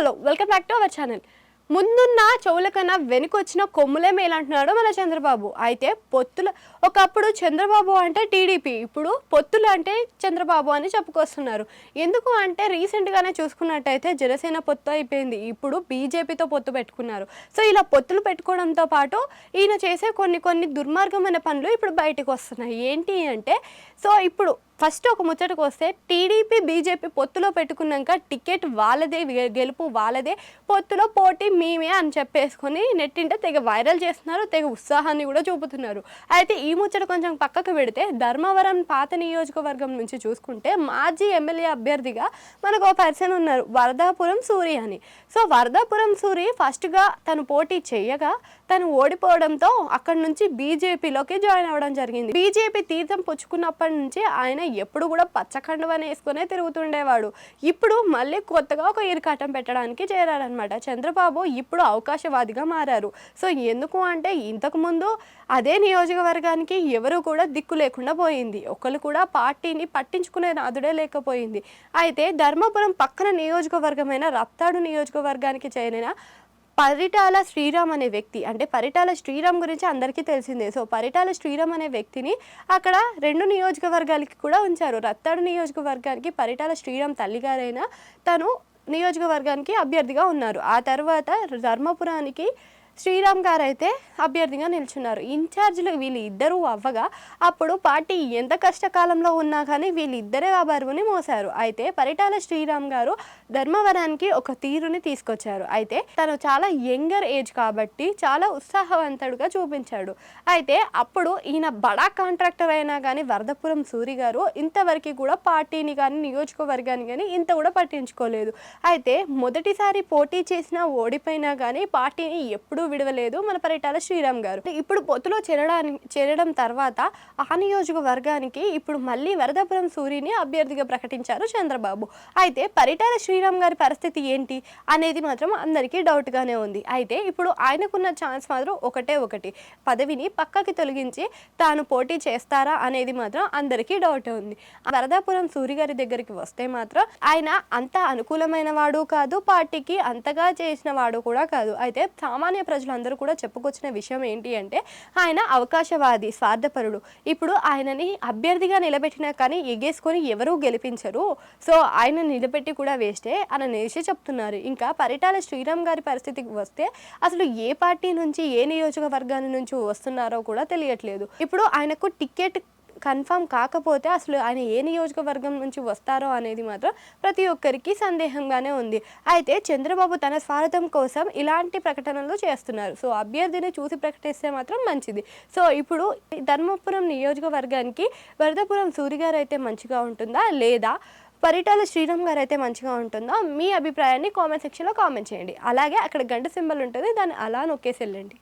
Hello welcome back to our channel. ముందున్న చెవుల కన్నా వెనుకొచ్చిన కొమ్ములే మేలంటున్నాడు మన చంద్రబాబు. అయితే పొత్తుల ఒకప్పుడు చంద్రబాబు అంటే టీడీపీ ఇప్పుడు పొత్తులు అంటే చంద్రబాబు అని చెప్పుకొస్తున్నారు. ఎందుకు అంటే రీసెంట్గానే చూసుకున్నట్టయితే జనసేన పొత్తు అయిపోయింది. ఇప్పుడు బీజేపీతో పొత్తు పెట్టుకున్నారు. సో ఇలా పొత్తులు పెట్టుకోవడంతో పాటు ఈయన చేసే కొన్ని కొన్ని దుర్మార్గమైన పనులు ఇప్పుడు బయటకు వస్తున్నాయి. ఏంటి అంటే సో ఇప్పుడు ఫస్ట్ ఒక ముచ్చటకు వస్తే టీడీపీ బీజేపీ పొత్తులో పెట్టుకున్నాక టికెట్ వాళ్ళదే గెలుపు వాళ్ళదే పొత్తులో పోటీ మేమే అని చెప్పేసుకొని నెట్టింట తెగ వైరల్ చేస్తున్నారు తెగ ఉత్సాహాన్ని కూడా చూపుతున్నారు. అయితే ఈ ముచ్చట కొంచెం పక్కకు పెడితే ధర్మవరం పాత నియోజకవర్గం నుంచి చూసుకుంటే మాజీ ఎమ్మెల్యే అభ్యర్థిగా మనకు ఒక పర్సన్ ఉన్నారు వరదాపురం సూరి అని. సో వరదాపురం సూరి ఫస్ట్గా తను పోటీ చేయగా తను ఓడిపోవడంతో అక్కడి నుంచి బీజేపీలోకి జాయిన్ అవ్వడం జరిగింది. బీజేపీ తీర్థం పుచ్చుకున్నప్పటి నుంచి ఆయన ఎప్పుడు కూడా పచ్చకండువని వేసుకునే తిరుగుతుండేవాడు. ఇప్పుడు మళ్ళీ కొత్తగా ఒక ఇరుకాటం పెట్టడానికి చేరారనమాట చంద్రబాబు ఇప్పుడు అవకాశవాదిగా మారారు. సో ఎందుకు అంటే ఇంతకుముందు అదే నియోజకవర్గానికి ఎవరు కూడా దిక్కు లేకుండా పోయింది. ఒకరు కూడా పార్టీని పట్టించుకునే నాదుడే లేకపోయింది. అయితే ధర్మపురం పక్కన నియోజకవర్గమైన రప్తాడు నియోజకవర్గానికి చేరిన పరిటాల శ్రీరామ్ అనే వ్యక్తి అంటే పరిటాల శ్రీరామ్ గురించి అందరికీ తెలిసిందే. సో పరిటాల శ్రీరామ్ అనే వ్యక్తిని అక్కడ రెండు నియోజకవర్గాలకి కూడా ఉంచారు. రత్తాడు నియోజకవర్గానికి పరిటాల శ్రీరామ్ తల్లిగారైన తను నియోజకవర్గానికి అభ్యర్థిగా ఉన్నారు. ఆ తర్వాత ధర్మపురానికి శ్రీరామ్ గారు అయితే అభ్యర్థిగా నిల్చున్నారు. ఇన్ఛార్జ్లు వీళ్ళు ఇద్దరూ అవ్వగా అప్పుడు పార్టీ ఎంత కష్టకాలంలో ఉన్నా కానీ వీళ్ళిద్దరే ఆ బరువుని మోసారు అయితే పరిటాల శ్రీరామ్ గారు ధర్మవరానికి ఒక తీరుని తీసుకొచ్చారు. అయితే తను చాలా యంగర్ ఏజ్ కాబట్టి చాలా ఉత్సాహవంతుడుగా చూపించాడు. అయితే అప్పుడు ఈయన బడా కాంట్రాక్టర్ అయినా కానీ వరదపురం సూరి గారు ఇంతవరకు కూడా పార్టీని కానీ నియోజకవర్గాన్ని కానీ ఇంత కూడా పట్టించుకోలేదు. అయితే మొదటిసారి పోటీ చేసినా ఓడిపోయినా కానీ పార్టీని ఎప్పుడు విడవలేదు. మన పరిటాల శ్రీరామ్ గారు. ఇప్పుడు పొత్తులో చేరడానికి చేరడం తర్వాత ఆ నియోజకవర్గానికి ఇప్పుడు మళ్ళీ వరదాపురం సూరిని అభ్యర్థిగా ప్రకటించారు చంద్రబాబు. అయితే పరిటాల శ్రీరామ్ గారి పరిస్థితి ఏంటి అనేది మాత్రం అందరికీ డౌట్గానే ఉంది. అయితే ఇప్పుడు ఆయనకున్న ఛాన్స్ మాత్రం ఒకటే ఒకటి. పదవిని పక్కకి తొలగించి తాను పోటీ చేస్తారా అనేది మాత్రం అందరికీ డౌట్ ఉంది. వరదాపురం సూరి గారి దగ్గరికి వస్తే మాత్రం ఆయన అంత అనుకూలమైన వాడు కాదు పార్టీకి అంతగా చేసిన వాడు కూడా కాదు. అయితే సామాన్య ప్రజలందరూ కూడా చెప్పుకొచ్చిన విషయం ఏంటి అంటే ఆయన అవకాశవాది స్వార్థపరుడు. ఇప్పుడు ఆయనని అభ్యర్థిగా నిలబెట్టినా కానీ ఎగేసుకొని ఎవరూ గెలిపించరు. సో ఆయన నిలబెట్టి కూడా వేస్టే అని అనేసి చెప్తున్నారు. ఇంకా పరిటాల శ్రీరామ్ గారి పరిస్థితికి వస్తే అసలు ఏ పార్టీ నుంచి ఏ నియోజకవర్గాల నుంచి వస్తున్నారో కూడా తెలియట్లేదు. ఇప్పుడు ఆయనకు టికెట్ కన్ఫామ్ కాకపోతే అసలు ఆయన ఏ నియోజకవర్గం నుంచి వస్తారో అనేది మాత్రం ప్రతి ఒక్కరికి సందేహంగానే ఉంది. అయితే చంద్రబాబు తన స్వార్థం కోసం ఇలాంటి ప్రకటనలు చేస్తున్నారు. సో అభ్యర్థిని చూసి ప్రకటిస్తే మాత్రం మంచిది. సో ఇప్పుడు ధర్మపురం నియోజకవర్గానికి వరదపురం సూరిగారు అయితే మంచిగా ఉంటుందా? లేదా పరిటాల శ్రీరామ్ గారు అయితే మంచిగా ఉంటుందా? మీ అభిప్రాయాన్ని కామెంట్ సెక్షన్లో కామెంట్ చేయండి. అలాగే అక్కడ గంట సింబల్ ఉంటుంది. దాన్ని అలా నొక్కేసి వెళ్ళండి.